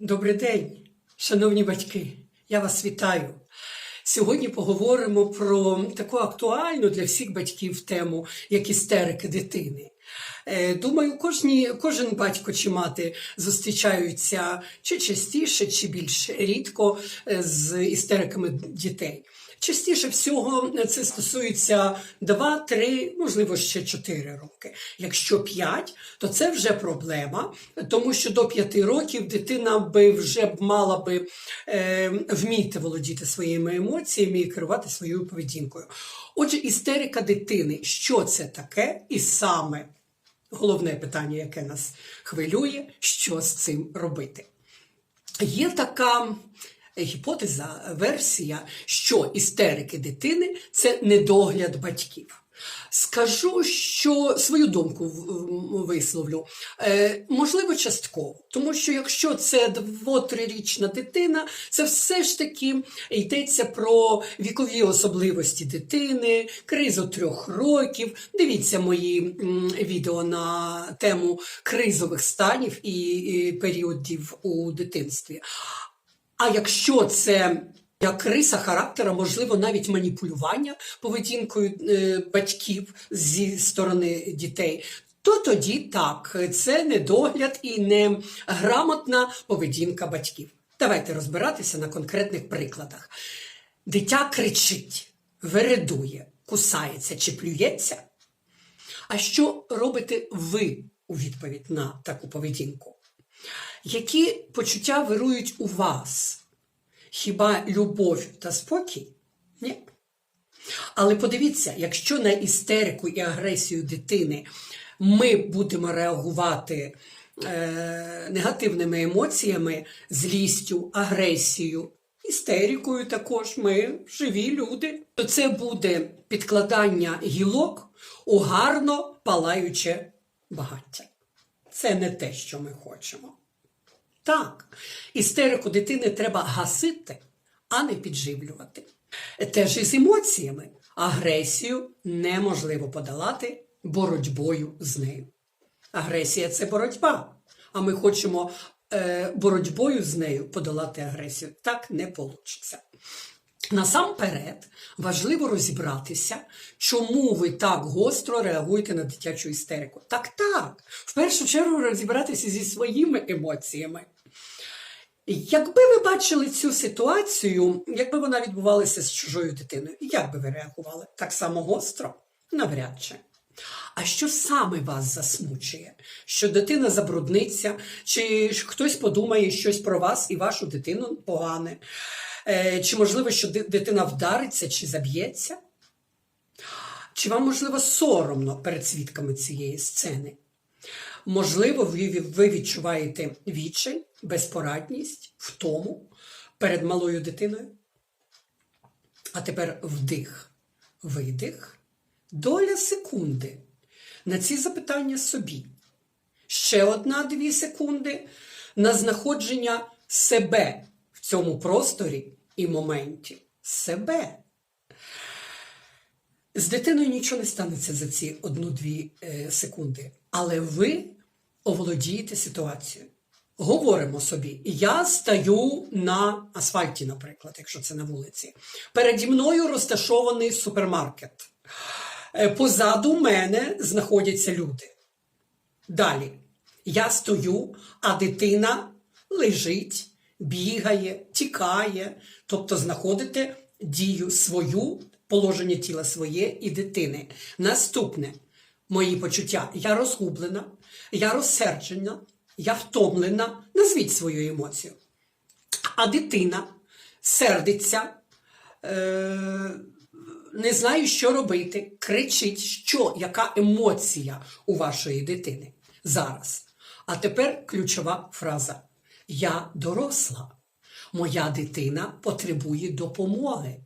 Добрий день, шановні батьки, я вас вітаю. Сьогодні поговоримо про таку актуальну для всіх батьків тему, як істерики дитини. Е, Думаю, кожні, кожен батько чи мати зустрічаються чи частіше, чи більш рідко е, з істериками дітей. Частіше всього це стосується 2, 3, можливо, ще 4 роки. Якщо 5, то це вже проблема, тому що до 5 років дитина би вже б мала би е, вміти володіти своїми емоціями і керувати своєю поведінкою. Отже, істерика дитини, що це таке, і саме головне питання, яке нас хвилює, що з цим робити. Є така гіпотеза, версія, що істерики дитини це недогляд батьків. Скажу, що свою думку висловлю. Е, можливо, частково. Тому що якщо це дво-трирічна дитина, це все ж таки йдеться про вікові особливості дитини, кризу трьох років. Дивіться мої відео на тему кризових станів і, і періодів у дитинстві. А якщо це як риса характера, можливо, навіть маніпулювання поведінкою е, батьків зі сторони дітей, то тоді так, це недогляд і неграмотна поведінка батьків. Давайте розбиратися на конкретних прикладах. Дитя кричить, вередує, кусається чи плюється. А що робите ви у відповідь на таку поведінку? Які почуття вирують у вас? Хіба любов та спокій? Ні. Але подивіться, якщо на істерику і агресію дитини ми будемо реагувати е, негативними емоціями, злістю, агресією, істерикою також ми живі люди, то це буде підкладання гілок у гарно палаюче багаття. Це не те, що ми хочемо. Так, істерику дитини треба гасити, а не підживлювати. Теж із емоціями. Агресію неможливо подолати боротьбою з нею. Агресія це боротьба. А ми хочемо е, боротьбою з нею подолати агресію. Так не вийде. Насамперед важливо розібратися, чому ви так гостро реагуєте на дитячу істерику. Так, так, в першу чергу розібратися зі своїми емоціями. Якби ви бачили цю ситуацію, якби вона відбувалася з чужою дитиною, як би ви реагували? Так само гостро? Навряд чи. А що саме вас засмучує? Що дитина забрудниться, чи хтось подумає щось про вас і вашу дитину погане? Е, Чи можливо, що дитина вдариться чи заб'ється? Чи вам, можливо, соромно перед свідками цієї сцени? Можливо, ви, відчуваєте відчай, безпорадність, втому перед малою дитиною? А тепер вдих, видих, доля секунди на ці запитання собі. Ще одна-дві секунди на знаходження себе в цьому просторі і моменті. Себе. З дитиною нічого не станеться за ці одну-дві е, секунди, але ви оволодієте ситуацією. Говоримо собі, я стаю на асфальті, наприклад, якщо це на вулиці. Переді мною розташований супермаркет. Е, Позаду мене знаходяться люди. Далі. Я стою, а дитина лежить, бігає, тікає, тобто знаходите дію свою, положення тіла своє і дитини. Наступне мої почуття. Я розгублена, я розсерджена, я втомлена. Назвіть свою емоцію. А дитина сердиться, е- не знаю, що робити, кричить, що, яка емоція у вашої дитини зараз. А тепер ключова фраза: Я доросла. Моя дитина потребує допомоги.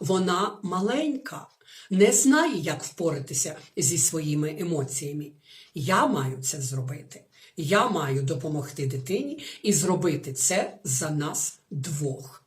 Вона маленька, не знає, як впоратися зі своїми емоціями. Я маю це зробити. Я маю допомогти дитині і зробити це за нас двох.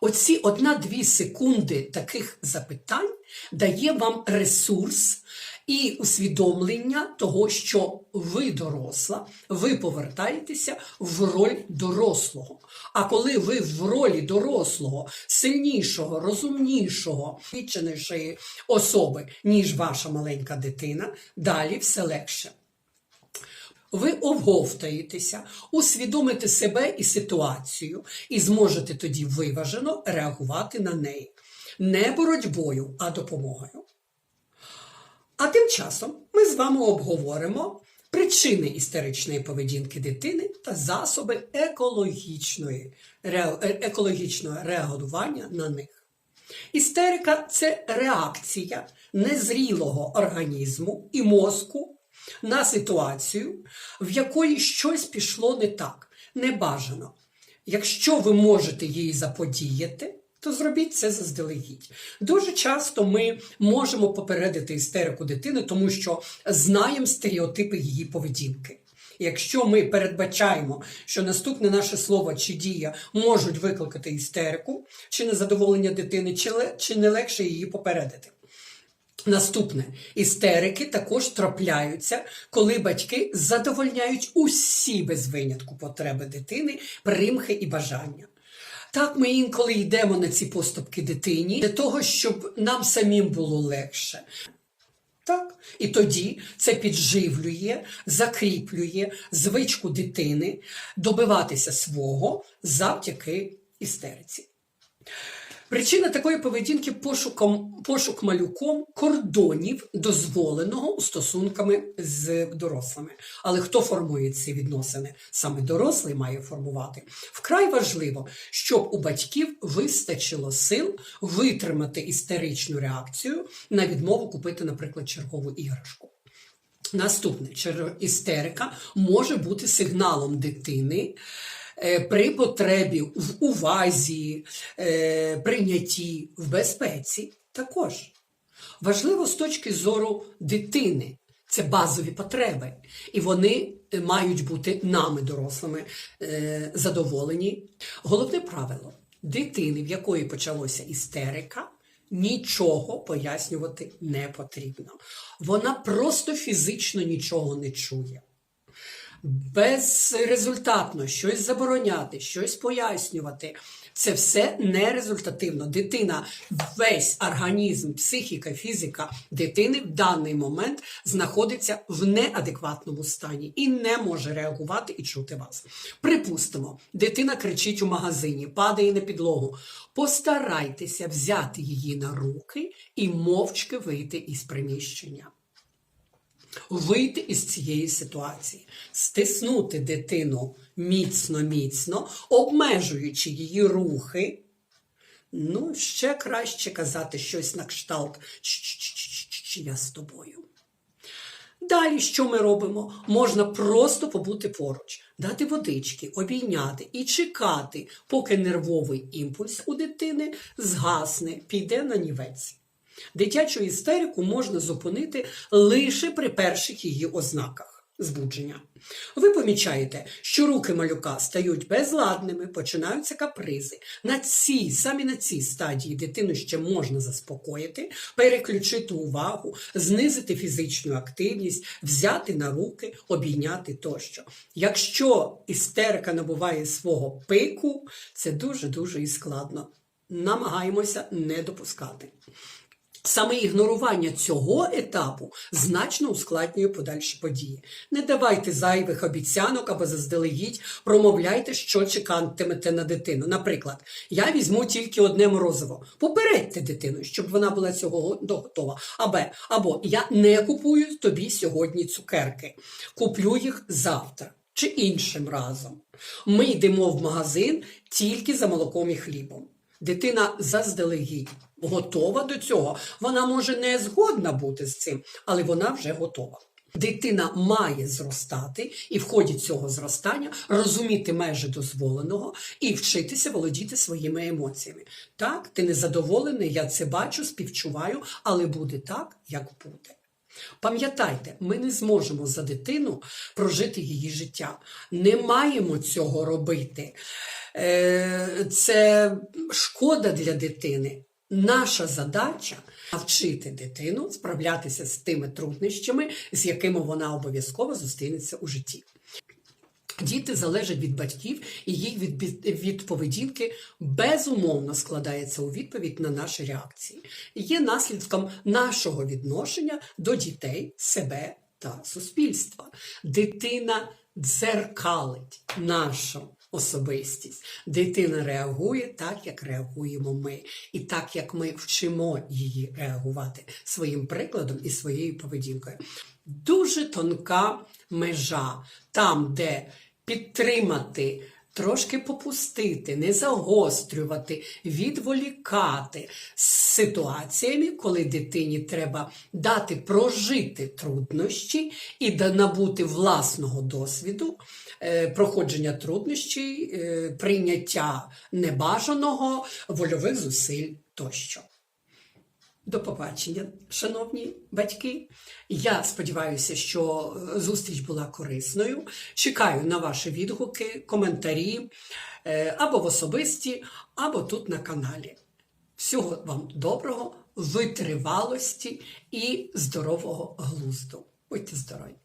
Оці одна-дві секунди таких запитань дає вам ресурс і усвідомлення того, що ви доросла, ви повертаєтеся в роль дорослого. А коли ви в ролі дорослого, сильнішого, розумнішого, відчинішої особи, ніж ваша маленька дитина, далі все легше. Ви оговтаєтеся, усвідомите себе і ситуацію, і зможете тоді виважено реагувати на неї. Не боротьбою, а допомогою. А тим часом ми з вами обговоримо причини істеричної поведінки дитини та засоби екологічної, ре- е- екологічного реагування на них. Істерика це реакція незрілого організму і мозку на ситуацію, в якої щось пішло не так, небажано. Якщо ви можете їй заподіяти, то зробіть це заздалегідь. Дуже часто ми можемо попередити істерику дитини, тому що знаємо стереотипи її поведінки. Якщо ми передбачаємо, що наступне наше слово чи дія можуть викликати істерику чи незадоволення дитини, чи, не легше її попередити. Наступне істерики також трапляються, коли батьки задовольняють усі без винятку потреби дитини, примхи і бажання. Так, ми інколи йдемо на ці поступки дитині для того, щоб нам самим було легше. Так, і тоді це підживлює, закріплює звичку дитини добиватися свого завдяки істериці. Причина такої поведінки пошуком, пошук малюком кордонів дозволеного у стосунками з дорослими. Але хто формує ці відносини? Саме дорослий має формувати. Вкрай важливо, щоб у батьків вистачило сил витримати істеричну реакцію на відмову купити, наприклад, чергову іграшку. Наступне істерика може бути сигналом дитини при потребі в увазі, е, прийнятті, в безпеці також. Важливо з точки зору дитини. Це базові потреби, і вони е, мають бути нами, дорослими, е, задоволені. Головне правило дитини, в якої почалася істерика, нічого пояснювати не потрібно. Вона просто фізично нічого не чує. Безрезультатно щось забороняти, щось пояснювати. Це все нерезультативно. Дитина, весь організм, психіка, фізика дитини в даний момент знаходиться в неадекватному стані і не може реагувати і чути вас. Припустимо, дитина кричить у магазині, падає на підлогу. Постарайтеся взяти її на руки і мовчки вийти із приміщення вийти із цієї ситуації, стиснути дитину міцно, міцно, обмежуючи її рухи. Ну, ще краще казати щось на кшталт «Ч-ч-ч-ч-ч, я з тобою. Далі, що ми робимо? Можна просто побути поруч, дати водички, обійняти і чекати, поки нервовий імпульс у дитини згасне, піде на нівець. Дитячу істерику можна зупинити лише при перших її ознаках збудження. Ви помічаєте, що руки малюка стають безладними, починаються капризи. На цій, самі на цій стадії дитину ще можна заспокоїти, переключити увагу, знизити фізичну активність, взяти на руки, обійняти тощо. Якщо істерика набуває свого пику, це дуже-дуже і складно. Намагаємося не допускати. Саме ігнорування цього етапу значно ускладнює подальші події. Не давайте зайвих обіцянок або заздалегідь промовляйте, що чекатимете на дитину. Наприклад, я візьму тільки одне морозиво. Попередьте дитину, щоб вона була цього готова. Або, або я не купую тобі сьогодні цукерки, куплю їх завтра чи іншим разом. Ми йдемо в магазин тільки за молоком і хлібом. Дитина заздалегідь готова до цього. Вона може не згодна бути з цим, але вона вже готова. Дитина має зростати і в ході цього зростання розуміти межі дозволеного і вчитися володіти своїми емоціями. Так, ти незадоволений, я це бачу, співчуваю, але буде так, як буде. Пам'ятайте, ми не зможемо за дитину прожити її життя. Не маємо цього робити. Е, Це шкода для дитини. Наша задача навчити дитину справлятися з тими труднощами, з якими вона обов'язково зустрінеться у житті. Діти залежать від батьків, і їх від, від, поведінки безумовно складається у відповідь на наші реакції. І Є наслідком нашого відношення до дітей, себе та суспільства. Дитина дзеркалить нашу особистість. Дитина реагує так, як реагуємо ми, і так, як ми вчимо її реагувати своїм прикладом і своєю поведінкою. Дуже тонка межа там, де підтримати. Трошки попустити, не загострювати, відволікати ситуаціями, коли дитині треба дати прожити труднощі і набути власного досвіду, е, проходження труднощів, е, прийняття небажаного, вольових зусиль тощо. До побачення, шановні батьки. Я сподіваюся, що е, зустріч була корисною. Чекаю на ваші відгуки, коментарі або в особисті, або тут на каналі. Всього вам доброго, витривалості і здорового глузду. Будьте здорові!